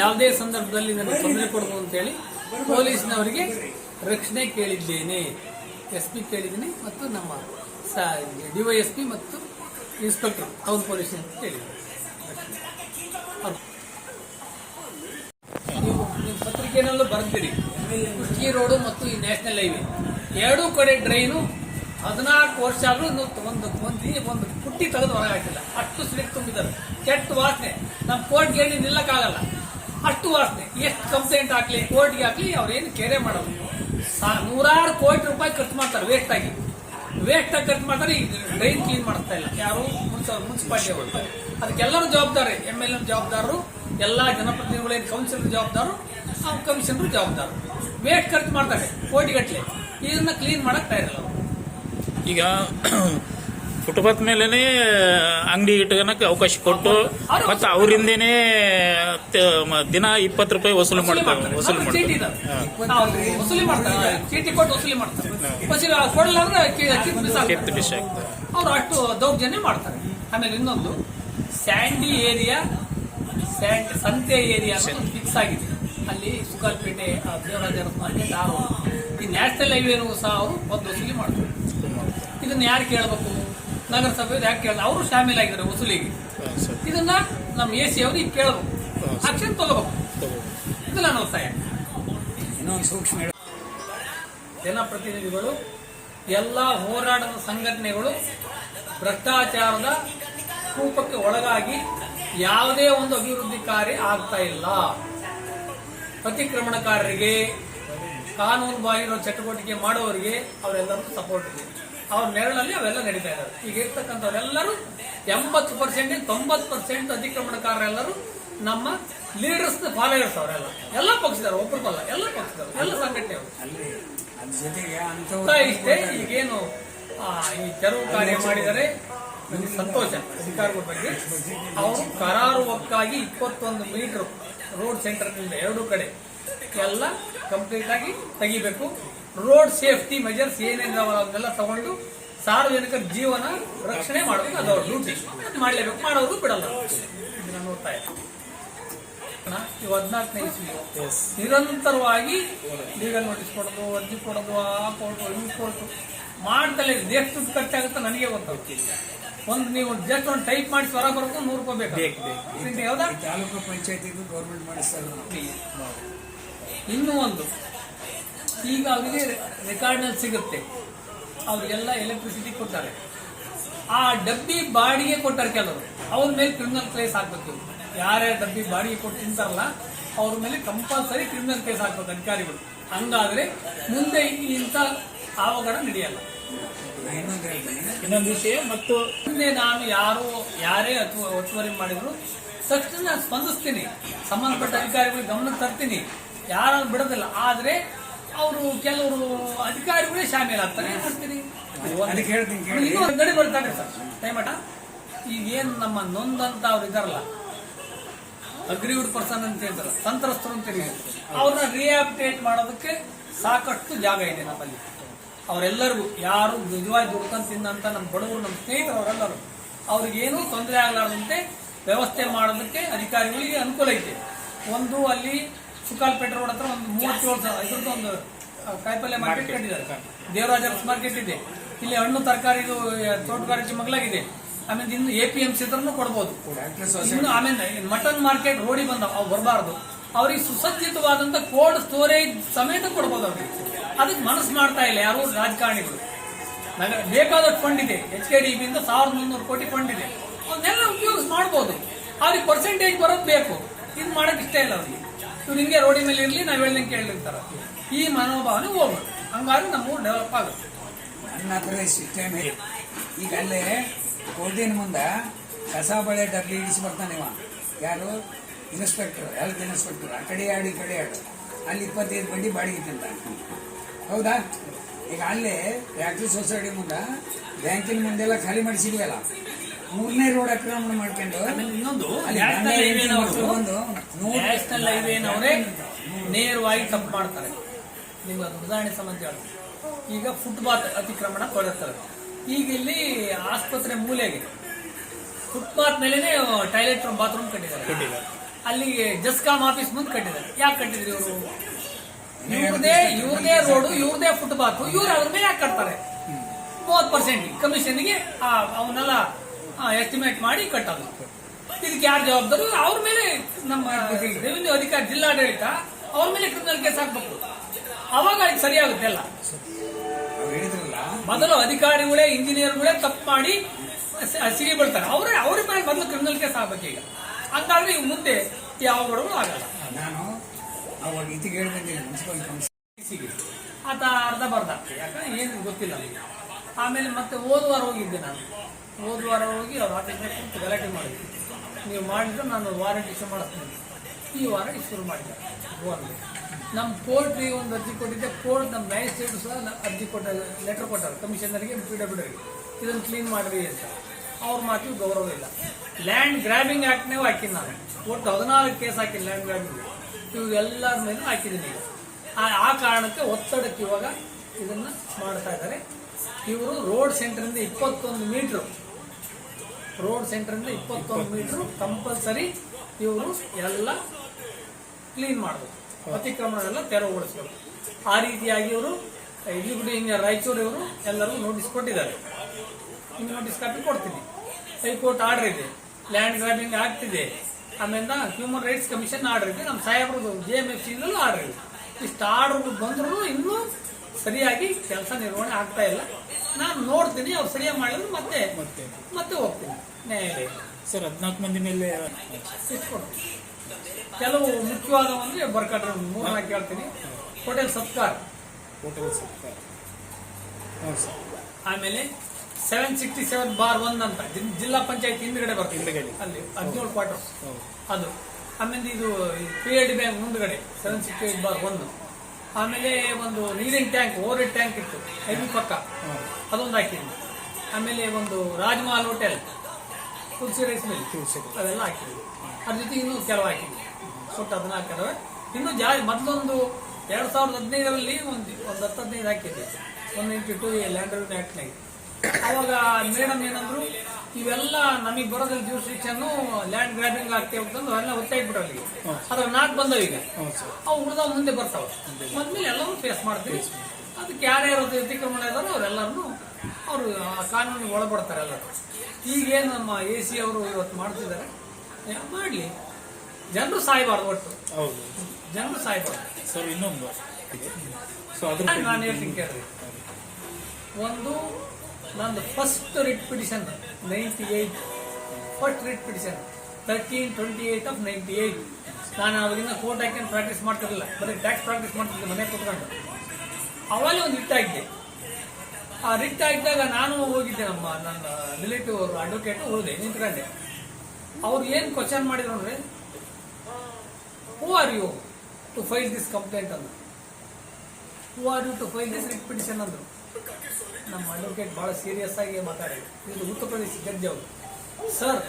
ಯಾವುದೇ ಸಂದರ್ಭದಲ್ಲಿ ನನಗೆ ತೊಂದರೆ ಕೊಡಬಹುದು ಅಂತೇಳಿ ಪೊಲೀಸ್ನವರಿಗೆ ರಕ್ಷಣೆ ಕೇಳಿದ್ದೇನೆ. ಎಸ್ ಪಿ ಕೇಳಿದ್ದೀನಿ ಮತ್ತು ನಮ್ಮ ಡಿವೈಎಸ್ಪಿ ಮತ್ತು ಇನ್ಸ್ಪೆಕ್ಟರ್, ಟೌನ್ ಪೊಲೀಸ್ ಅಂತ ಕೇಳಿದ್ದೀನಿ ನೀವು ಪತ್ರಿಕೆನಲ್ಲೂ ಬರ್ತೀರಿ. ಕುಷ್ಟಗಿ ರೋಡು ಮತ್ತು ಈ ನ್ಯಾಷನಲ್ ಹೈವೇ. ಎರಡೂ ಕಡೆ ಡ್ರೈನು ಹದಿನಾಲ್ಕು ವರ್ಷ ಆದರೂ ಒಂದು ಒಂದು ಒಂದು ಪುಟ್ಟಿ ತೆಗೆದು ಹೊರಗೆ ಹಾಕಿಲ್ಲ. ಅಷ್ಟು ಸಿಡಿಕ್ ತುಂಬಿದ್ದಾರೆ. ಕೆಟ್ಟ ವಾಸನೆ. ನಮ್ಮ ಕೋರ್ಟ್ಗೆ ಹೇಳಿ ನಿಲ್ಲಕ್ಕಾಗಲ್ಲ. ಅಷ್ಟು ವಾಸನೆ. ಎಷ್ಟು ಕಂಪ್ಲೇಂಟ್ ಹಾಕ್ಲಿ ಕೋರ್ಟ್ಗೆ ಹಾಕ್ಲಿ ಅವ್ರೇನು ಕೆರೆ ಮಾಡೋದು? ನೂರಾರು ಕೋಟಿ ರೂಪಾಯಿ ಖರ್ಚು ಮಾಡ್ತಾರೆ ವೇಸ್ಟ್ ಆಗಿ. ವೇಸ್ಟ್ ಆಗಿ ಖರ್ಚು ಮಾಡ್ತಾರೆ, ಈ ಡ್ರೈನ್ ಕ್ಲೀನ್ ಮಾಡ್ತಾ ಇಲ್ಲ. ಯಾರು? ಮುನ್ಸಿಪಾಲಿಟಿ ಅವರು. ಅದಕ್ಕೆಲ್ಲರೂ ಜವಾಬ್ದಾರಿ. ಎಂ ಎಲ್ ಎಂ ಜವಾಬ್ದಾರರು, ಎಲ್ಲಾ ಜನಪ್ರತಿನಿಧಿಗಳೇನು ಕೌನ್ಸಿಲರ್ ಜವಾಬ್ದಾರು ಕಮಿಷನರ್ ಜವಾಬ್ದಾರರು. ವೇಸ್ಟ್ ಖರ್ಚು ಮಾಡ್ತಾರೆ, ಕೋಟಿಗಟ್ಟಲೆ. ಇದನ್ನ ಕ್ಲೀನ್ ಮಾಡಕ್ ತಯಾರಿಲ್ಲ ಈಗ ಫುಟ್ಪಾತ್ ಮೇಲೇ ಅಂಗಡಿ ಇಟ್ಕೊಳಕ್ಕೆ ಅವಕಾಶ ಕೊಟ್ಟು ಮತ್ತೆ ಅವರಿಂದೇನೆ ದಿನ ಇಪ್ಪತ್ತು ರೂಪಾಯಿ ವಸೂಲು ಮಾಡ್ತಾರೆ ವಸೂಲು ಮಾಡ್ತಾರೆ. ವಸೂಲಿ ಮಾಡ್ತಾರೆ. ಚೀಟಿ ಕೊಟ್ಟು ವಸೂಲಿ ಮಾಡ್ತಾರೆ. ವಸೂಲಿ ಕೊಡಲ್ಲ ಅಂದ್ರೆ ಕಿತ್ತು ಬಿಸಿ ಆಗ್ತದೆ ಅವ್ರು ಅಷ್ಟು ದೌರ್ಜನ್ಯ ಮಾಡ್ತಾರೆ. ಆಮೇಲೆ ಇನ್ನೊಂದು ಸ್ಯಾಂಡಿ ಏರಿಯಾ ಸ್ಯಾಂಡ್ ಸಂತೆ ಏರಿಯಾ ಫಿಕ್ಸ್ ಆಗಿದೆ. ಅಲ್ಲಿ ಸುಗಲ್ಪೇಟೆ ಆ, ದೇವರಾಜ ಮಾರ್ಕೆಟ್ ಆ road. ಈ ನ್ಯಾಷನಲ್ ಹೈವೇನು ಸಹ ಅವರು ಒಂದು ವಸೂಲಿ ಮಾಡ್ತಾರೆ. ಇದನ್ನ ಯಾರು ಕೇಳಬೇಕು? ನಗರಸಭೆ ಯಾಕೆ ಕೇಳ ಅವರು ಶಾಮೀಲಾಗಿದ್ದಾರೆ ವಸೂಲಿಗೆ. ಇದನ್ನ ನಮ್ಮ ಎ ಸಿ ಅವ್ರಿಗೆ ಕೇಳಬೇಕು ಆಕ್ಷನ್ ತಗೋಬೇಕು. ಇದು ನನ್ನ ಒತ್ತಾಯ ಇನ್ನೊಂದು ಸೂಕ್ಷ್ಮ ಜನಪ್ರತಿನಿಧಿಗಳು ಎಲ್ಲ ಹೋರಾಟದ ಸಂಘಟನೆಗಳು ಭ್ರಷ್ಟಾಚಾರದ ಕೂಪಕ್ಕೆ ಒಳಗಾಗಿ ಯಾವುದೇ ಒಂದು ಅಭಿವೃದ್ಧಿ ಕಾರ್ಯ ಆಗ್ತಾ ಇಲ್ಲ. ಅತಿಕ್ರಮಣಕಾರರಿಗೆ ಕಾನೂನು ಬಾಹಿರ ಚಟುವಟಿಕೆ ಮಾಡುವವರಿಗೆ ಅವರೆಲ್ಲರೂ ಸಪೋರ್ಟ್ ಇದೆ ಅವ್ರ ನೆರಳಲ್ಲಿ ಅವೆಲ್ಲ ನಡೀತಾ ಇದ್ದಾರೆ ಈಗ ಇರ್ತಕ್ಕಂಥವ್ರೆಲ್ಲರೂ ಎಂಬತ್ತು ಪರ್ಸೆಂಟ್ ತೊಂಬತ್ತು ಪರ್ಸೆಂಟ್ ಅತಿಕ್ರಮಣಕಾರರೆಲ್ಲರೂ ನಮ್ಮ ಲೀಡರ್ಸ್ ಫಾಲೋಯರ್ಸ್ ಅವರೆಲ್ಲ. ಎಲ್ಲ ಪಕ್ಷದವರು ಒಬ್ಬರಿಗಲ್ಲ ಎಲ್ಲ ಪಕ್ಷದವರು ಎಲ್ಲ ಸಂಘಟನೆ ಅವರು ಇಷ್ಟೇ ಈಗೇನು ಆ, ಈ ತೆರವು ಕಾರ್ಯ ಮಾಡಿದರೆ ನನಗೆ ಸಂತೋಷ ಅಧಿಕಾರಿಗಳ ಬಗ್ಗೆ. ಅವರು ಕರಾರುವಕ್ಕಾಗಿ ಇಪ್ಪತ್ತೊಂದು ಮೀಟರ್ ರೋಡ್ ಸೆಂಟರ್ನಿಂದ ಎರಡು ಕಡೆ ಎಲ್ಲ ಕಂಪ್ಲೀಟ್ ಆಗಿ ತೆಗಿಬೇಕು. ರೋಡ್ ಸೇಫ್ಟಿ ಮೆಜರ್ಸ್ ಏನೇನಿದಾವಲ್ಲ ತಗೊಂಡು ಸಾರ್ವಜನಿಕರ ಜೀವನ ರಕ್ಷಣೆ ಮಾಡಬೇಕು ಅದು ಅವ್ರ ಡ್ಯೂಟಿ ಮಾಡಲೇಬೇಕು ಮಾಡೋದು ಬಿಡಲ್ಲ. ಹದಿನಾಲ್ಕನೇ ಇಸ್ವಿ. ನಿರಂತರವಾಗಿ ಲೀಗಲ್ ನೋಟಿಸ್ ಕೊಡೋದು ಅರ್ಜಿ ಕೊಡೋದು ಆ ಕೊಡೋದು ಈ ಕೋರ್ಟು ಮಾಡ್ತಲೇ. ಎಷ್ಟು ದುಡ್ಡು ಖರ್ಚಾಗುತ್ತೆ ನನಗೆ ಗೊತ್ತಾಗ್ತಿಲ್ಲ ಒಂದು ನೀವು ಜಸ್ಟ್ ಒಂದು ಟೈಪ್ ಮಾಡಿ ಸ್ವರ ಬರ್ಕೊಂಡು ನೂರು ರೂಪಾಯಿ ಬೇಕು ಯಾವ್ದಾ ತಾಲೂಕು ಪಂಚಾಯತಿ ಗೌರ್ಮೆಂಟ್ ಮಾಡಿಸ್ತಾರೆ ಇನ್ನೂ ಒಂದು. ಈಗ ಅವರಿಗೆ ರೆಕಾರ್ಡ್ನಲ್ಲಿ ಸಿಗುತ್ತೆ. ಅವರಿಗೆಲ್ಲ ಎಲೆಕ್ಟ್ರಿಸಿಟಿ ಕೊಡ್ತಾರೆ. ಆ ಡಬ್ಬಿ ಬಾಡಿಗೆ ಕೊಟ್ಟಾರೆ ಕೆಲವರು. ಅವ್ರ ಮೇಲೆ ಕ್ರಿಮಿನಲ್ ಕೇಸ್ ಹಾಕ್ಬೇಕು ಯಾರ್ಯಾರ ಡಬ್ಬಿ ಬಾಡಿಗೆ ಕೊಟ್ಟು ತಿಂತಾರಲ್ಲ ಅವ್ರ ಮೇಲೆ ಕಂಪಲ್ಸರಿ ಕ್ರಿಮಿನಲ್ ಕೇಸ್ ಹಾಕ್ಬೇಕು ಅಧಿಕಾರಿಗಳು. ಹಂಗಾದ್ರೆ ಮುಂದೆ ಇಂಥ ಅವಘಡ ನಡೆಯಲ್ಲ. ಇನ್ನೊಂದು ವಿಷಯ ಮತ್ತು ಮುಂದೆ ನಾನು ಯಾರು ಯಾರೇ ಅಥವಾ ಒತ್ತುವರಿ ಮಾಡಿದ್ರು ತಕ್ಷಣ ಸ್ಪಂದಿಸ್ತೀನಿ. ಸಂಬಂಧಪಟ್ಟ ಅಧಿಕಾರಿಗಳಿಗೆ ಗಮನ ತರ್ತೀನಿ. ಯಾರು ಬಿಡೋದಿಲ್ಲ. ಆದ್ರೆ ಅವರು ಕೆಲವರು ಅಧಿಕಾರಿಗಳೇ ಶಾಮೀಲಾಗ್ತಾರೆ ಆಗ್ತಾರೆ. ಅದಕ್ಕೆ ಹೇಳ್ತೀನಿ ಇನ್ನೂ ಗಡಿ ಬರ್ತಾರೆ ಸರ್. ದಯಮಠ ಈಗ ಏನ್ ನಮ್ಮ ನೊಂದಂತ ಅವ್ರು ಇದಾರಲ್ಲ ಅಗ್ರಿವುಡ್ ಪರ್ಸನ್ ಅಂತ ಹೇಳ್ತಾರೆ ಸಂತ್ರಸ್ತರು ಅಂತ ಅವ್ರನ್ನ ರಿಹ್ಯಾಬಿಟೇಟ್ ಮಾಡೋದಕ್ಕೆ ಸಾಕಷ್ಟು ಜಾಗ ಇದೆ ನಮ್ಮಲ್ಲಿ. ಅವರೆಲ್ಲರಿಗೂ ಯಾರು ನಿಜವಾಗಿ ದುಡ್ಕೊಂಡು ತಿನ್ನಂತ ನಮ್ಮ ಬಡವರು ನಮ್ಮ ಸ್ನೇಹಿತರು ಅವರೆಲ್ಲರೂ ಅವ್ರಿಗೇನೂ ತೊಂದರೆ ಆಗಲಾರದಂತೆ ವ್ಯವಸ್ಥೆ ಮಾಡೋದಕ್ಕೆ ಅಧಿಕಾರಿಗಳಿಗೆ ಅನುಕೂಲ ಐತೆ ಒಂದು ಅಲ್ಲಿ ಸುಕಾಲ್ಪೇಟೆ ರೋಡ್ ಹತ್ರ ಒಂದು ಮೂವತ್ತೇಳು ಸಾವಿರ ಇದ್ರದ್ದು ಒಂದು ಕಾಯಿಪಲ್ಯ ಮಾರ್ಕೆಟ್ ಕಟ್ಟಿದ್ದಾರೆ. ದೇವರಾಜ ಮಾರ್ಕೆಟ್ ಇದೆ. ಇಲ್ಲಿ ಹಣ್ಣು ತರಕಾರಿದು ತೋಟಗಾರಿಕೆ ಮಗಳಾಗಿದೆ ಆಮೇಲೆ ಇನ್ನು ಎ ಪಿ ಎಂ ಸಿ ಇದ್ರೂ ಕೊಡ್ಬೋದು. ಇನ್ನು ಆಮೇಲೆ ಮಟನ್ ಮಾರ್ಕೆಟ್ ರೋಡಿಗೆ ಬಂದ ಅವು ಬರಬಾರ್ದು. ಅವ್ರಿಗೆ ಸುಸಜ್ಜಿತವಾದಂತ ಕೋಲ್ಡ್ ಸ್ಟೋರೇಜ್ ಸಮೇತ ಕೊಡ್ಬೋದು ಅವ್ರಿಗೆ. ಅದಕ್ಕೆ ಮನಸ್ಸು ಮಾಡ್ತಾ ಇಲ್ಲ ಯಾರು ರಾಜಕಾರಣಿಗಳು. ನನಗೆ ಬೇಕಾದಷ್ಟು ಫಂಡ್ ಇದೆ. ಎಚ್ ಕೆ ಡಿ ಬಿಂದ ಸಾವಿರದ ಮುನ್ನೂರು ಕೋಟಿ ಫಂಡ್ ಇದೆ. ಅವನ್ನೆಲ್ಲ ಉಪಯೋಗ ಮಾಡ್ಬೋದು. ಅವ್ರಿಗೆ ಪರ್ಸೆಂಟೇಜ್ ಬರೋದು ಬೇಕು. ಇದು ಮಾಡೋಕ್ಕೆ ಇಷ್ಟ ಇಲ್ಲ ಅವ್ರಿಗೆ. ಇವ್ರು ಹಿಂಗೆ ರೋಡಿ ಮೇಲೆ ಇರ್ಲಿ, ನಾವು ಹೇಳ್ದಂಗೆ ಕೇಳಿರ್ತಾರೆ. ಈ ಮನೋಭಾವನೆ ಹೋಗ್ಬೇಕು. ಹಂಗಾಗಿ ನಮ್ಮ ಊರು ಡೆವಲಪ್ ಆಗುತ್ತೆ. ನನ್ನ ಹತ್ರ ಸಿಸ್ಟಮ್ ಈಗ ಅಲ್ಲೇ ಕೋರ್ಟಿನ ಮುಂದೆ ಕಸ ಬಳೆ ಡಬ್ಲಿ ಇಳಿಸಿ ಬರ್ತಾನೆ ಇವ. ಯಾರು? ಇನ್ಸ್ಪೆಕ್ಟರ್ ಹೆಲ್ತ್ ಇನ್ಸ್ಪೆಕ್ಟರ್ ಆ ಕಡೆ ಆಡಿ, ಈ ಕಡೆ ಆಡು. ಅಲ್ಲಿ ಇಪ್ಪತ್ತೈದು ಬಂಡಿ ಬಾಡಿಗೆ ತಿಂತ ಹೌದಾ? ಈಗ ಅಲ್ಲೇ ಫ್ಯಾಕ್ಟ್ರಿ ಸೊಸೈಟಿ ಮುಂದೆ ಬ್ಯಾಂಕಿನ ಮುಂದೆಲ್ಲ ಖಾಲಿ ಮಾಡಿಸಿದ್ವಲ್ಲ. ಮೂರನೇ ರೋಡ್ ಅಕ್ರಮಣ ಮಾಡ್ಕೊಂಡು. ಆಮೇಲೆ ಇನ್ನೊಂದು ಅಲ್ಲಿ ನ್ಯಾಷನಲ್ ಹೈವೇನವರು ನ್ಯಾಷನಲ್ ನೇರವಾಗಿ ತಪ್ಪು ಮಾಡ್ತಾರೆ. ನಿಮ್ಗೆ ಅದು ಉದಾಹರಣೆ ಸಂಬಂಧ ಈಗ ಫುಟ್ಪಾತ್ ಅತಿಕ್ರಮಣ ಕೊಡುತ್ತಾರೆ ಈಗ ಇಲ್ಲಿ ಆಸ್ಪತ್ರೆ ಮೂಲೆಗೆ ಫುಟ್ಪಾತ್ ಮೇಲೆನೆ ಟಾಯ್ಲೆಟ್ ಬಾತ್ರೂಮ್ ಕಟ್ಟಿದ್ದಾರೆ. ಅಲ್ಲಿಗೆ ಜಸ್ಕಾಮ್ ಆಫೀಸ್ ಮುಂದೆ ಕಟ್ಟಿದ್ದಾರೆ. ಯಾಕೆ ಕಟ್ಟಿದ್ರಿ ಇವರು? ಇವ್ರದೇ ಇವ್ರದೇ ರೋಡು ಇವ್ರದೇ ಫುಟ್ಪಾತ್ ಇವ್ರು ಅವ್ರ ಮೇಲೆ ಯಾಕೆ ಕಟ್ತಾರೆ? ಮೂವತ್ತು ಪರ್ಸೆಂಟ್ ಕಮಿಷನ್ಗೆ ಅವನ್ನೆಲ್ಲ ಎಸ್ಟಿಮೇಟ್ ಮಾಡಿ ಕಟ್ಟೋದು. ಇದಕ್ಕೆ ಯಾರು ಜವಾಬ್ದಾರಿ? ಅವ್ರ ಮೇಲೆ ನಮ್ಮ ರೆವಿನ್ಯೂ ಅಧಿಕಾರಿ ಜಿಲ್ಲಾಡಳಿತ ಅವ್ರ ಮೇಲೆ ಕ್ರಿಮಿನಲ್ ಕೇಸ್ ಹಾಕ್ಬೇಕು. ಅವಾಗ ಇದು ಸರಿಯಾಗುತ್ತೆ ಎಲ್ಲ ಹೇಳಿದ್ರಲ್ಲ. ಮೊದಲು ಅಧಿಕಾರಿಗಳೇ ಇಂಜಿನಿಯರ್ಗಳೇ ತಪ್ಪು ಮಾಡಿ ಸಿಗಿ ಬೀಳ್ತಾರೆ. ಅವರೇ ಅವ್ರ ಮೇಲೆ ಮೊದಲು ಕ್ರಿಮಿನಲ್ ಕೇಸ್ ಆಗ್ಬೇಕು ಈಗ. ಹಂಗಾದ್ರೆ ಈಗ ಮುಂದೆ ಯಾವ ಬಡವರು ಆಗಲ್ಲ. ನಾನು ಅವಾಗ ಇದಕ್ಕೆ ಹೇಳಿ ಬಂದಿದ್ದೀನಿ ಮುನ್ಸಿಪಲ್ ಕಮಿಷನ್ ಆತ ಅರ್ಧ ಬರ್ಧ ಯಾಕಂದ್ರೆ ಏನು ಗೊತ್ತಿಲ್ಲ. ಆಮೇಲೆ ಮತ್ತೆ ಹೋದ ವಾರ ಹೋಗಿದ್ದೆ ನಾನು. ಹೋದ ವಾರ ಹೋಗಿ ಅವ್ರ ಆಫೀಸ್ನಾಗ ಕೂತು ಗಲಾಟೆ ಮಾಡಿದ್ವಿ ನೀವು ಮಾಡಿದ್ರೆ ನಾನು ವಾರಂಟ್ ಇಶ್ಯೂ ಮಾಡಿಸ್ತೀನಿ. ಈ ವಾರ ಇಶ್ಯೂ ಮಾಡಿದ್ದಾರೆ ಗೋರ್ಮೆಂಟ್ ನಮ್ಮ ಕೋರ್ಟ್ಗೆ ಒಂದು ಅರ್ಜಿ ಕೊಟ್ಟಿದ್ದೆ. ಕೋರ್ಟ್ ನಮ್ಮ ಮ್ಯಾಜಿಸ್ಟ್ರೇಟ್ ಸಹ ಅರ್ಜಿ ಕೊಟ್ಟ ಲೆಟರ್ ಕೊಟ್ಟಾರೆ ಕಮಿಷನರ್ಗೆ ಪಿ ಡಬ್ಲ್ಯೂ ಇದನ್ನು ಕ್ಲೀನ್ ಮಾಡಿರಿ ಅಂತ. ಅವ್ರ ಮಾತಿಗೆ ಗೌರವ ಇಲ್ಲ. ಲ್ಯಾಂಡ್ ಗ್ರ್ಯಾಬಿಂಗ್ ಆ್ಯಕ್ಟ್ನೇ ಹಾಕಿನಿ ನಾನು. ಒಟ್ಟು ಹದಿನಾಲ್ಕು ಕೇಸ್ ಹಾಕಿನಿ ಲ್ಯಾಂಡ್ ಗ್ರ್ಯಾಬಿಂಗ್ ಇವೆಲ್ಲರ ಎಲ್ಲರ ಮೇಲೂ ಹಾಕಿದ್ದೀನಿ ಆ ಕಾರಣಕ್ಕೆ ಒತ್ತಡಕ್ಕೆ ಇವಾಗ ಇದನ್ನು ಮಾಡ್ತಾ ಇದ್ದಾರೆ. ಇವರು ರೋಡ್ ಸೆಂಟರಿಂದ ಇಪ್ಪತ್ತೊಂದು ಮೀಟ್ರು ರೋಡ್ ಸೆಂಟ್ರಿಂದ ಇಪ್ಪತ್ತೊಂದು ಮೀಟ್ರು ಕಂಪಲ್ಸರಿ ಇವರು ಎಲ್ಲ ಕ್ಲೀನ್ ಮಾಡಬೇಕು. ಅತಿಕ್ರಮಣವೆಲ್ಲ ತೆರವುಗೊಳಿಸಬೇಕು. ಆ ರೀತಿಯಾಗಿ ಇವರು ಎಕ್ಸಿಕ್ಯೂಟಿವ್ ಇಂಜಿನಿಯರ್ ರಾಯಚೂರು ಇವರು ಎಲ್ಲರೂ ನೋಟಿಸ್ ಕೊಟ್ಟಿದ್ದಾರೆ. ನಿಮ್ಗೆ ನೋಟಿಸ್ ಕಾಪಿ ಕೊಡ್ತೀನಿ. ಹೈಕೋರ್ಟ್ ಆರ್ಡರ್ ಇದೆ. ಲ್ಯಾಂಡ್ ಗ್ರಾಬಿಂಗ್ ಆಗ್ತಿದೆ. ಆಮೇಲೆ ಹ್ಯೂಮನ್ ರೈಟ್ಸ್ ಕಮಿಷನ್ ಆರ್ಡರ್ ಇದೆ. ನಮ್ಮ ಸಾಹೇಬ್ರದ್ದು ಜೆ ಎಂ ಎಫ್ ಸಿನಲ್ಲೂ ಆರ್ಡರ್ ಇದೆ. ಇಷ್ಟು ಆರ್ಡರ್ ಬಂದರೂ ಇನ್ನೂ ಸರಿಯಾಗಿ ಕೆಲಸ ನಿರ್ವಹಣೆ ಆಗ್ತಾ ಇಲ್ಲ. ನಾನು ನೋಡ್ತೀನಿ ಅವ್ರು ಸರಿಯಾಗಿ ಮಾಡಿದ್ರು ಮತ್ತೆ ಮತ್ತೆ ಮತ್ತೆ ಹೋಗ್ತೀನಿ. ನ್ಯಾಯಾಲಯ ಸರ್ ಹದಿನಾಲ್ಕು ಮಂದಿ ಮೇಲೆ ಕೆಲವು ಮುಖ್ಯವಾದ ಅಂದ್ರೆ ಬರ್ಕಟ್ರೆ ಮೂರ್ನಾಲ್ಕು ಹೇಳ್ತೀನಿ hotel Satkar. Hotel Satkar. Sir. ಆಮೇಲೆ seven sixty seven bar one ಅಂತ ಜಿಲ್ಲಾ ಪಂಚಾಯತ್ ಹಿಂದ್ಗಡೆ ಬರ್ತೀನಿ ಹಿಂದ್ಗಡೆ. ಅಲ್ಲಿ ಹದಿನೇಳು ಕ್ವಾರ್ಟರ್ ಅದು. ಆಮೇಲೆ ಇದು ಪಿ ಎಡ್ ಬ್ಯಾಂಕ್ ಮುಂದ್ಗಡೆ seven sixty eight bar one ಆಮೇಲೆ ಒಂದು ನೀರಿನ ಟ್ಯಾಂಕ್ ಓವರ್ ಟ್ಯಾಂಕ್ ಇತ್ತು. ಐದು ಪಕ್ಕ. ಅದೊಂದು ಹಾಕಿದ್ವಿ. ಆಮೇಲೆ ಒಂದು ರಾಜ್ಮಹಲ್ ಹೋಟೆಲ್, ತುಳಸಿ ರೈಸ್ ಮೇಲೆ ತುಳಸಿ ಅದೆಲ್ಲ ಹಾಕಿದ್ವಿ. ಅದ್ರ ಜೊತೆ ಇನ್ನೂ ಕೆಲವು ಹಾಕಿದ್ವಿ. ಒಟ್ಟು ಅದನ್ನ ಇನ್ನೂ ಜಾಸ್ತಿ, ಮೊದಲೊಂದು ಎರಡು ಸಾವಿರದ ಹದಿನೈದರಲ್ಲಿ ಒಂದು ಒಂದು ಹತ್ತು ಹದಿನೈದು ಹಾಕಿದ್ವಿ. One ninety two land revenue ಅವಾಗ ಮೇಡಮ್ ಏನಂದ್ರು ಇವೆಲ್ಲ ನಮಗೆ ಬರೋದ್ರಲ್ಲಿ ಜ್ಯೂರಿಸ್ಟಿಕ್ಷನ್ ಲ್ಯಾಂಡ್ ಗ್ರಾಬಿಂಗ್ ಆಗ್ತೇವೆ ಅಂತಂದು ಅವೆಲ್ಲ ಬಿಡೋ ಅಲ್ಲಿಗೆ ಅದ್ರ ನಾಲ್ಕು ಬಂದವ ಈಗ. ಅವು ಉಳಿದವು ಮುಂದೆ ಬರ್ತಾವ. ಮೊದ್ಮೇಲೆ ಎಲ್ಲರೂ ಫೇಸ್ ಮಾಡ್ತೀವಿ. ಅದಕ್ಕೆ ಯಾರ್ಯಾರು ಅತಿಕ್ರಮಣ ಇದಾರೋ ಅವರೆಲ್ಲರನ್ನು ಅವರು ಆ ಕಾನೂನಿಗೆ ಒಳಪಡ್ತಾರೆ ಎಲ್ಲರೂ. ಈಗೇನು ನಮ್ಮ ಎ ಸಿ ಅವರು ಇವತ್ತು ಮಾಡ್ತಿದ್ದಾರೆ? ಮಾಡಲಿ. ಜನರು ಸಾಯಬಾರ್ದು ಒಟ್ಟು. ಹೌದು. ಜನರು ಸಾಯ್ಬಾರ್ದು. ಸರ್ ಇನ್ನೊಂದು ನಾನು ಹೇಳ್ತೀನಿ ಕೇಳ್ರಿ. ಒಂದು ನಂದು first writ petition ninety eight first writ petition thirteen twenty eight of ninety eight ನಾನು ಅವಾಗಿನ ಕೋರ್ಟ್ ಹಾಕೊಂಡು ಪ್ರಾಕ್ಟೀಸ್ ಮಾಡ್ತಿರಲಿಲ್ಲ. ಬರೀ ಟ್ಯಾಕ್ಸ್ ಪ್ರಾಕ್ಟೀಸ್ ಮಾಡ್ತಿದ್ದೆ, ಮನೆ ಕೂತ್ಕೊಂಡು. ಅವಾಗಲೇ ಒಂದು ರಿಟ್ ಆಗಿದ್ದೆ ಆ ರಿಟ್ ಆಗಿದ್ದಾಗ ನಾನು ಹೋಗಿದ್ದೆ ನಮ್ಮ ನನ್ನ ರಿಲೇಟಿವ್ ಅವರು ಅಡ್ವೊಕೇಟ್ ಹೋದೆ, ನಿಂತ್ಕೊಂಡೆ. ಅವ್ರು ಏನು ಕ್ವಶನ್ ಮಾಡಿದ್ರು ಅಂದರೆ who are you to file this complaint ಅಂದರು. Who are you to file this writ petition ಅಂದ್ರು. ನಮ್ಮ ಅಡ್ವೊಕೇಟ್ ಬಹಳ ಸೀರಿಯಸ್ ಆಗಿ ಮಾತಾಡಿ ಇದು ಉತ್ತರ ಪ್ರದೇಶ ಜಡ್ಜ್ ಅವರು. ಸರ್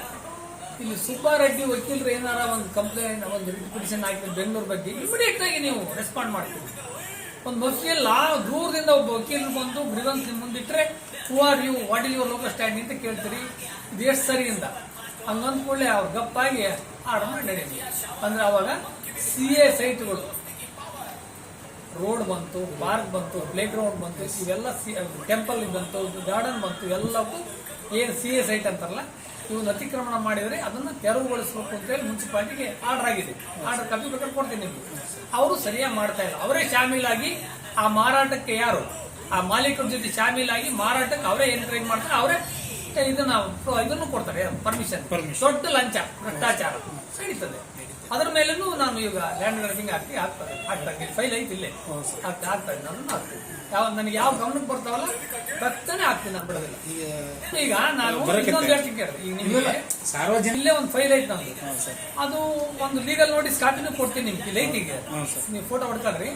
ಇಲ್ಲಿ ಸುಬ್ಬಾರೆಡ್ಡಿ ವಕೀಲರು ಏನಾರ ಒಂದು ಕಂಪ್ಲೇಂಟ್ ಒಂದು ರಿಟ್ ಪಿಟಿಷನ್ ಬೆಂಗಳೂರು ಬಗ್ಗೆ ಇಮಿಡಿಯೇಟ್ ಆಗಿ ನೀವು ರೆಸ್ಪಾಂಡ್ ಮಾಡ್ತೀವಿ ಒಂದು ವಕೀಲ ದೂರದಿಂದ ಒಬ್ಬ ವಕೀಲರು ಬಂದು ಗ್ರಿವನ್ಸ್ ನಿಮ್ಮ ಮುಂದಿಟ್ಟರೆ who are you what is your local stand ಅಂತ ಕೇಳ್ತೀರಿ. ಇದು ಎಷ್ಟು ಸರಿಯಿಂದ? ಹಂಗಂದ ಕೂಡಲೇ ಅವ್ರು ಗಪ್ಪಾಗಿ ಆರ್ಡರ್ ಮಾಡಿ ಅಂದ್ರೆ ಅವಾಗ ಸಿ ಎ ಸೈಟ್ಗಳು ರೋಡ್ ಬಂತು ಪಾರ್ಕ್ ಬಂತು ಪ್ಲೇ ಗ್ರೌಂಡ್ ಬಂತು ಇವೆಲ್ಲ ಟೆಂಪಲ್ ಬಂತು ಗಾರ್ಡನ್ ಬಂತು ಎಲ್ಲವೂ ಏನು ಸಿ ಎ ಸೈಟ್ ಅಂತಾರಲ್ಲ ಇವನ್ನ ಅತಿಕ್ರಮಣ ಮಾಡಿದರೆ ಅದನ್ನ ತೆರವುಗೊಳಿಸಬೇಕು ಅಂತ ಹೇಳಿ ಮುನ್ಸಿಪಾಲಿಟಿಗೆ ಆರ್ಡರ್ ಆಗಿದೆ. ಆರ್ಡರ್ ಕಾಪಿ ಬೇಕಾದ್ರೆ ಕೊಡ್ತೀನಿ ನಿಮ್ಗೆ. ಅವರು ಸರಿಯಾಗಿ ಮಾಡ್ತಾ ಇಲ್ಲ. ಅವರೇ ಶಾಮೀಲಾಗಿ ಆ ಮಾರಾಟಕ್ಕೆ ಯಾರು? ಆ ಮಾಲೀಕರ ಜೊತೆ ಶಾಮೀಲಾಗಿ ಮಾರಾಟಕ್ಕೆ ಅವರೇ ಎನ್ಕರೇಜ್ ಮಾಡ್ತಾರೆ. ಅವರೇ ಇದನ್ನ ಇದನ್ನು ಕೊಡ್ತಾರೆ ಪರ್ಮಿಷನ್ ದೊಡ್ಡ ಲಂಚ ಭ್ರಷ್ಟಾಚಾರ. ನಡೀತದೆ ಅದರ ಮೇಲೂ ನಾನು ಈಗ ಲ್ಯಾಂಡ್ ಗ್ರಾಬಿಂಗ್ ಹಾಕಿ ಆಗ್ತದೆ ಆಗ್ತದೆ ಫೈಲ್ ಐತಿ ಇಲ್ಲೇ. ಹಾಕ್ತಾ ನಾನು ಹಾಕ್ತೀನಿ. ಯಾವ ನನಗೆ ಯಾವ ಗಮನಕ್ಕೆ ಬರ್ತಾವಲ್ಲ ಬರ್ತಾನೆ ಹಾಕ್ತೀನಿ ನಾನು ಬಿಡೋದಿಲ್ಲ. ಈಗ ನಾನು. ಇನ್ನೊಂದು ಹೇಳ್ತೀನಿ ಈಗ ನಿಮಗೆ ಸಾರ್ವಜನಿಕ ಇಲ್ಲೇ ಒಂದು ಫೈಲ್ ಐತಿ ನಮಗೆ. ಅದು ಒಂದು ಲೀಗಲ್ ನೋಟಿಸ್ ಕಾಪಿನೂ ಕೊಡ್ತೀನಿ ನಿಮ್ಗೆ ಲೈಟಿಗೆ ನೀವು ಫೋಟೋ ಹೊಡ್ಕೊಳ್ರಿ.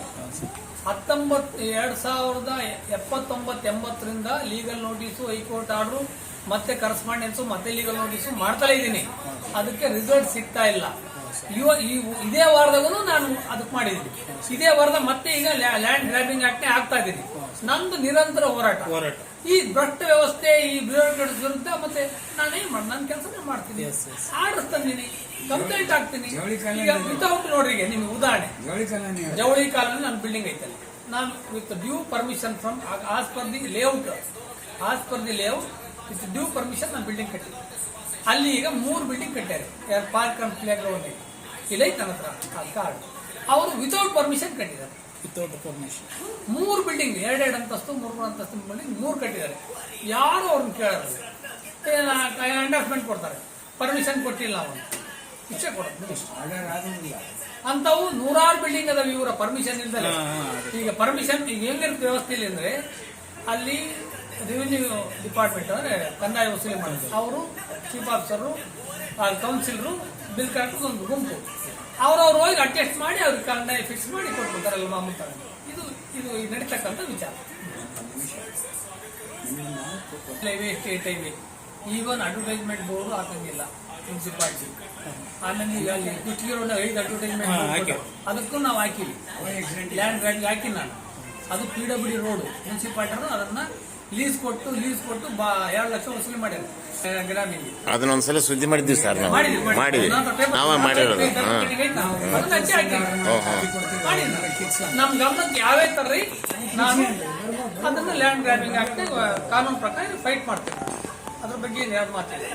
ಹತ್ತೊಂಬತ್ತು ಎರಡ್ ಸಾವಿರದ ಎಪ್ಪತ್ತೊಂಬತ್ತು ಎಂಬತ್ತರಿಂದ legal notice high court order ಮತ್ತೆ ಕರೆಸ್ಪಾಂಡೆನ್ಸು ಮತ್ತೆ ಲೀಗಲ್ ನೋಟಿಸು ಮಾಡ್ತಾ ಇದ್ದೀನಿ. ಅದಕ್ಕೆ ರಿಸಲ್ಟ್ ಸಿಗ್ತಾ ಇಲ್ಲ. ಇವ ಇದೇ ವಾರದಾಗೂ ನಾನು ಅದಕ್ಕೆ ಮಾಡಿದ್ದೀನಿ. ಇದೇ ವಾರದ ಮತ್ತೆ ಈಗ ಲ್ಯಾಂಡ್ ಗ್ರಾಬಿಂಗ್ ಆಕ್ಟ್ನೇ ಆಗ್ತಾ ಇದ್ದೀನಿ ನಂದು ನಿರಂತರ ಹೋರಾಟ. ಹೋರಾಟ. ಈ ಭ್ರಷ್ಟ ವ್ಯವಸ್ಥೆ ಈ ಬ್ಯೂರೋಕ್ರೇಟ್ಸ್ ವಿರುದ್ಧ ಮತ್ತೆ ನಾನೇನ್ ಮಾಡಿ ನನ್ನ ಕೆಲಸ ಮಾಡ್ತೀನಿ. ಆರ್ಡರ್ ತಂದಿನಿ ಕಂಪ್ಲೇಂಟ್ ಆಗ್ತೀನಿ ಈಗ ವಿತೌಟ್ ನೋಡ್ರಿ ನಿಮ್ಗೆ ಉದಾಹರಣೆ. ಜವಳಿ ಕಾಲೋನಿ ನಾನು ನನ್ನ ಬಿಲ್ಡಿಂಗ್ ಐತಲ್ಲ ನಾನು with due permission from as per the layout. As per the layout with due permission ನಾನು ಬಿಲ್ಡಿಂಗ್ ಕಟ್ಟಿದ್ದೆ ಅಲ್ಲಿ ಈಗ ಮೂರು ಬಿಲ್ಡಿಂಗ್ ಕಟ್ಟಾರೆ ಯಾರು ಪಾರ್ಕ್ ಅಂಡ್ ಪ್ಲೇ ಗ್ರೌಂಡ್ ಇಲ್ಲ ನನ್ನ ಹತ್ರ ಆ ಕಾರ್ಡ್ ಅವರು ವಿತೌಟ್ ಪರ್ಮಿಷನ್ ಕಟ್ಟಿದ್ದಾರೆ ವಿತೌಟ್ ಪರ್ಮಿಷನ್ ಮೂರು ಬಿಲ್ಡಿಂಗ್ ಎರಡೆರಡು ಅಂತಸ್ತು ಮೂರು ಮೂರು ಅಂತಸ್ತು ಬಿಲ್ಡಿಂಗ್ ಮೂರು ಕಟ್ಟಿದ್ದಾರೆ ಯಾರು ಅವ್ರನ್ನ ಕೇಳೋದು ಅಂಡರ್ಸ್ಮೆಂಟ್ ಕೊಡ್ತಾರೆ. ಪರ್ಮಿಷನ್ ಕೊಟ್ಟಿಲ್ಲ ಅವನು ಶಿಕ್ಷೆ ಕೊಡೋದು. ಅಂಥವು ನೂರಾರು ಬಿಲ್ಡಿಂಗ್ ಅದಾವ ಇವರ ಪರ್ಮಿಷನ್ ಇಲ್ದಲೆ. ಹಾ, ಹಾ, ಅದೇ. ಈಗ ಪರ್ಮಿಷನ್ ಈಗ ಹೆಂಗಿರುತ್ತೆ ವ್ಯವಸ್ಥೆ ಇಲ್ಲ ಅಂದ್ರೆ ಅಲ್ಲಿ ರೆವಿನ್ಯೂ ಡಿಪಾರ್ಟ್ಮೆಂಟ್ ಅಂದ್ರೆ ಕಂದಾಯ ವಸೂಲಿ ಮಾಡಿದ್ರು. ಅವರು? Chief officer councillor bill collector ಒಂದು ಗುಂಪು. ಅವ್ರವ್ರು ಹೋಗಿ ಅಡ್ಜಸ್ಟ್ ಮಾಡಿ ಅವ್ರಿಗೆ ಕಂದಾಯ ಫಿಕ್ಸ್ ಮಾಡಿ ಕೊಟ್ಬಿಡ್ತಾರಲ್ಲ ಮಾಮೂಲು ತಗೊಂಡು ಇದು ಇದು ನಡೀತಕ್ಕಂಥ ವಿಚಾರ. Highway state highway even advertisement board ಹಾಕಂಗಿಲ್ಲ municipality ಆಮೇಲೆ ಈಗ ಅಲ್ಲಿ ಕುಚ್ಚಿಗೆ ರೋಡ್ ಐದು ಅಡ್ವರ್ಟೈಸ್ಮೆಂಟ್ ಹಾಕಿ. ಅದಕ್ಕೂ ನಾವು ಹಾಕಿವಿ ಲ್ಯಾಂಡ್ ಗ್ರಾಂಡ್ ಹಾಕಿ ನಾನು. ಅದು ಪಿ ಡಬ್ಲ್ಯೂ ರೋಡ್ ಮುನ್ಸಿಪಾಲಿಟಿ ಅದನ್ನ ಲೀಸ್ ಕೊಟ್ಟು ಲೀಸ್ ಕೊಟ್ಟು ಬಾ ಎರಡು ಲಕ್ಷ ವಸೂಲಿ ಮಾಡ್ಯಾರ ಗ್ರಾಮೀಣ ಅದನ್ನ ಒಂದ್ಸಲ ಸುದ್ದಿ ಮಾಡಿದ್ವಿ ಸರ್ ನಾವು ಮಾಡಿದ್ವಿ ನಾವೇ ಮಾಡಿರೋದು ಹಾ ಅದನ್ನ ಹಚ್ಚಿ ಹಾಕಿದ್ವಿ. ಓ, ಹೋ. ಮಾಡಿದ್ವಿ. ನಮ್ ಗಮನಕ್ಕೆ ಯಾವೇ ತರ್ರಿ ನಾನು ಅದನ್ನ ಲ್ಯಾಂಡ್ ಗ್ರಾಬಿಂಗ್ ಆಗ್ತದೆ ಕಾನೂನು ಪ್ರಕಾರ ಫೈಟ್ ಮಾಡ್ತೇವೆ ಅದ್ರ ಬಗ್ಗೆ ಏನು ಯಾವ್ದು ಮಾತಿಲ್ಲ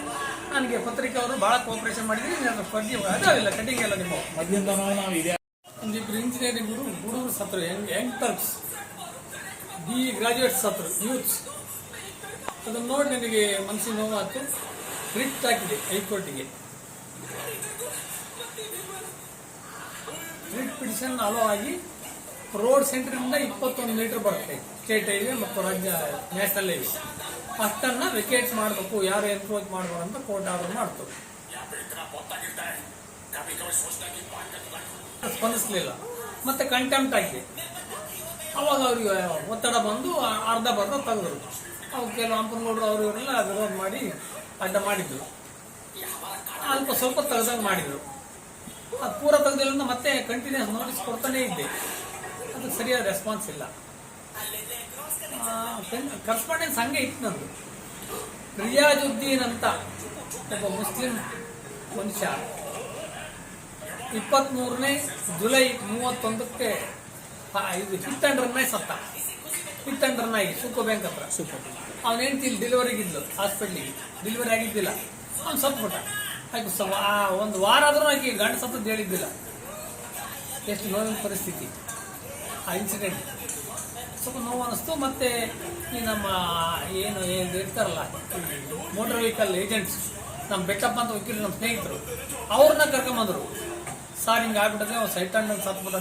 ನನಗೆ ಪತ್ರಿಕೆ ಅವರು ಬಹಳ ಕೋಪರೇಷನ್ ಮಾಡಿದ್ರಿ ನನ್ನ ಬಗ್ಗೆ ಅದಾವಿಲ್ಲ ಕಟಿಂಗ್ ಎಲ್ಲ ನಿಮ್ಮ ಮೊದಲಿಂದ ನಾವು ಇದೆ ಒಂದಿಬ್ರು ಇಂಜಿನಿಯರಿಂಗ್ ಹುಡುಗರು ಗುರು ಸತ್ರು young young Turks B graduates ಹತ್ರ ಯೂತ್ಸ್ ಅದನ್ನು ನೋಡಿ ನನಗೆ ಮನಸ್ಸಿಗೆ ನೋವಾಯ್ತು ರಿಟ್ ಹಾಕಿದೆ ಹೈಕೋರ್ಟಿಗೆ ರಿಟ್ ಪಿಟಿಷನ್ ಅಲೋ ಆಗಿ ರೋಡ್ ಸೆಂಟ್ರಿಂದ ಇಪ್ಪತ್ತೊಂದು ಮೀಟರ್ ಬರುತ್ತೆ. ಸ್ಟೇಟ್ ಹೈವೇ ಮತ್ತು ರಾಜ್ಯ ನ್ಯಾಷನಲ್ ಹೈವೇ ಅಷ್ಟನ್ನು ವೆಕೇಟ್ ಮಾಡಬೇಕು, ಯಾರು ಎನ್ಕ್ರೋಚ್ ಮಾಡಬಾರ್ದು ಅಂತ ಕೋರ್ಟ್ ಆರ್ಡರ್ ಮಾಡ್ತು. ಸ್ಪಂದಿಸಲಿಲ್ಲ. ಮತ್ತೆ ಕಂಟೆಂಪ್ಟ್ ಆಗಿದೆ. ಅವಾಗ ಅವ್ರಿಗೆ ಒತ್ತಡ ಬಂದು ಅರ್ಧ ಬರ್ಧ ತೆಗೆದ್ರು. ಅವು ಕೆಲವು ಹಂಪನಗೌಡರು ಅವರು ಇವರೆಲ್ಲ ವಿರೋಧ ಮಾಡಿ ಅಡ್ಡ ಮಾಡಿದ್ರು. ಅಲ್ಪ ಸ್ವಲ್ಪ ತೆಗೆದಂಗೆ ಮಾಡಿದ್ರು. ಅದು ಪೂರ ತೆಗೆದಿಲ್ಲ ಮತ್ತೆ ಕಂಟಿನ್ಯೂಸ್ ನೋಟಿಸ್ ಕೊಡ್ತಾನೆ ಇದ್ದೆ. ಅದಕ್ಕೆ ಸರಿಯಾದ ರೆಸ್ಪಾನ್ಸ್ ಇಲ್ಲ. ಕರೆಸ್ಪಾಂಡೆನ್ಸ್ ಹಂಗೆ ಇತ್ತು ನಂದು. ರಿಯಾಜುದ್ದೀನ್ ಅಂತ ಒಬ್ಬ ಮುಸ್ಲಿಂ ಮನುಷ್ಯ ಇಪ್ಪತ್ಮೂರನೇ ಜುಲೈ ಮೂವತ್ತೊಂದಕ್ಕೆ ಇದು ಸತ್ತ. ನಾಯಿ ಸೂಕೋ ಬ್ಯಾಂಕ್ ಹತ್ರ. ಸೂಪರ್ ಅವನ ಹೆಂಡತಿ ಡೆಲಿವರಿಗೆ ಇದ್ಲು ಹಾಸ್ಪಿಟ್ಲಿಗೆ ಡೆಲಿವರಿ ಆಗಿದ್ದಿಲ್ಲ. ಅವ್ನು ಸತ್ಬಿಟ್ಟ. ಆಯ್ತು ಸ ಒಂದು ವಾರ ಆದರೂ ಆಕೆ ಗಂಡ ಸತ್ತದ್ದು ಹೇಳಿದ್ದಿಲ್ಲ. ಎಷ್ಟು ನೋವಿನ ಪರಿಸ್ಥಿತಿ. ಆ ಇನ್ಸಿಡೆಂಟ್ ಸ್ವಲ್ಪ ನೋವು ಅನ್ನಿಸ್ತು ಮತ್ತು ಈ ನಮ್ಮ, ಏನು ಏನು ಇರ್ತಾರಲ್ಲ ಮೋಟರ್ ವೆಹಿಕಲ್ ಏಜೆಂಟ್ಸ್ ನಮ್ಮ ಬೆಟ್ಟಪ್ಪ ಅಂತ ವಕೀಲರು ನಮ್ಮ ಸ್ನೇಹಿತರು, ಅವ್ರನ್ನ ಕರ್ಕೊಂಬಂದರು. ಸಾರ್ ಹಿಂಗೆ ಆಗ್ಬಿಟ್ಟದೆ ಅವ್ನು ಸೈಟ್ ಹಣ್ಣು ಸತ್ಬಿಟ್ಟ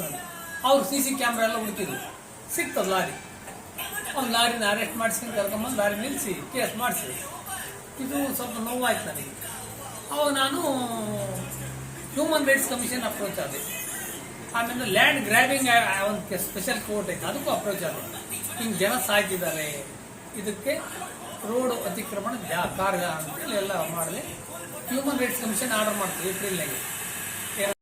ಅವ್ರು ಸಿ ಸಿ ಕ್ಯಾಮ್ರಾ ಎಲ್ಲ ಹುಡುಕಿದ್ರು ಸಿಕ್ತದ ಲಾರಿ. ಒಂದು ಲಾರಿನ ಅರೆಸ್ಟ್ ಮಾಡಿಸ್ಕೊಂಡು ಕರ್ಕೊಂಬಂದು ಲಾರಿ ನಿಲ್ಲಿಸಿ ಕೇಸ್ ಮಾಡಿಸಿ. ಇದು ಸ್ವಲ್ಪ ನೋವಾಯ್ತು ನನಗೆ. ಅವಾಗ ನಾನು ಹ್ಯೂಮನ್ ರೈಟ್ಸ್ ಕಮಿಷನ್ ಅಪ್ರೋಚ್ ಆದೆ. ಆಮೇಲೆ ಲ್ಯಾಂಡ್ ಗ್ರ್ಯಾಬಿಂಗ್ ಒಂದು ಸ್ಪೆಷಲ್ ಕೋರ್ಟ್ ಐತೆ, ಅದಕ್ಕೂ ಅಪ್ರೋಚ್ ಆದ. ಹಿಂಗೆ ಜನ ಸಾಯ್ತಿದ್ದಾರೆ. ಇದಕ್ಕೆ ರೋಡ್ ಅತಿಕ್ರಮಣ ಕಾರ್ಯ ಅಂತೇಳಿ ಎಲ್ಲ ಮಾಡಲಿ ಹ್ಯೂಮನ್ ರೈಟ್ಸ್ ಕಮಿಷನ್ ಆರ್ಡರ್ ಮಾಡ್ತೀವಿ ಏಪ್ರಿಲ್ನಾಗೆ